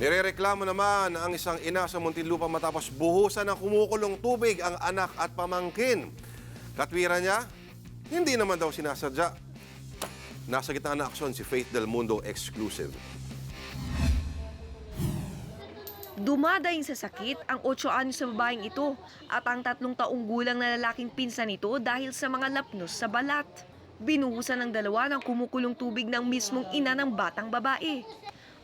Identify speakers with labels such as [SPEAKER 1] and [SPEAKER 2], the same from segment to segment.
[SPEAKER 1] Nirereklamo naman ang isang ina sa Muntinlupa matapos buhusan ng kumukulong tubig ang anak at pamangkin. Katwira niya, hindi naman daw sinasadya. Nasa gitna na aksyon si Faith Del Mundo exclusive.
[SPEAKER 2] Dumadaing sa sakit ang 8 anyos sa babaeng ito at ang tatlong taong gulang na lalaking pinsan nito dahil sa mga lapnos sa balat. Binuhusan ng dalawa ng kumukulong tubig ng mismong ina ng batang babae.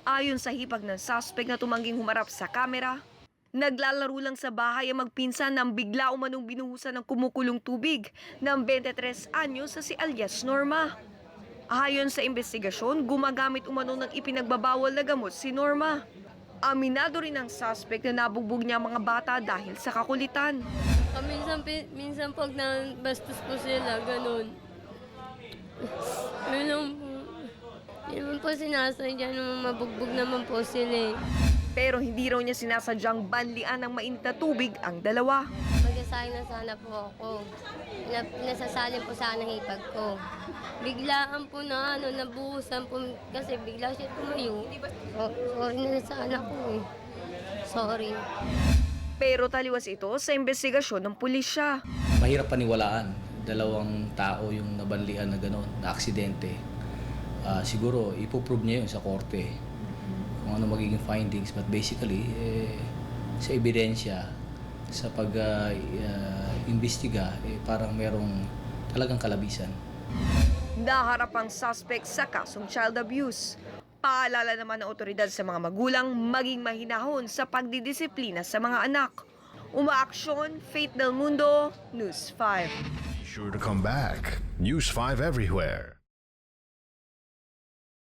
[SPEAKER 2] Ayon sa hipag ng suspect na tumangging humarap sa kamera, naglalaro lang sa bahay ang magpinsan nang bigla umanong binuhusan ng kumukulong tubig ng 23 anyos sa si alias Norma. Ayon sa investigasyon, gumagamit umano ng ipinagbabawal na gamot si Norma. Aminado rin ang suspect na nabugbog niya mga bata dahil sa kakulitan.
[SPEAKER 3] Ah, minsan, minsan pag nabastos po sila, ganun. Yun lang po. Hindi naman po sinasadya naman mabugbog naman po sila eh.
[SPEAKER 2] Pero hindi raw niya sinasadyang banlian ng mainit na tubig ang dalawa.
[SPEAKER 3] Mag-assign na sana po ako. Na, nasasalin po sana hipag ko. Biglaan po na ano, nabuhusan po kasi bigla siya tumayo. So, sorry na sana po eh. Sorry.
[SPEAKER 2] Pero taliwas ito sa investigasyon ng pulisya.
[SPEAKER 4] mahirap paniwalaan. Dalawang tao yung nabanlian na gano'n, na aksidente. Ah, siguro, ipoprove niya yun sa korte kung ano magiging findings. But basically, eh, sa ebidensya, sa pag-imbestiga, eh, parang merong talagang kalabisan.
[SPEAKER 2] Naharap ang suspect sa kasong child abuse. Paalala naman ng otoridad sa mga magulang maging mahinahon sa pagdidisiplina sa mga anak. Umaaksyon, Faith Del Mundo, News 5.
[SPEAKER 5] Be sure to come back. News 5 everywhere.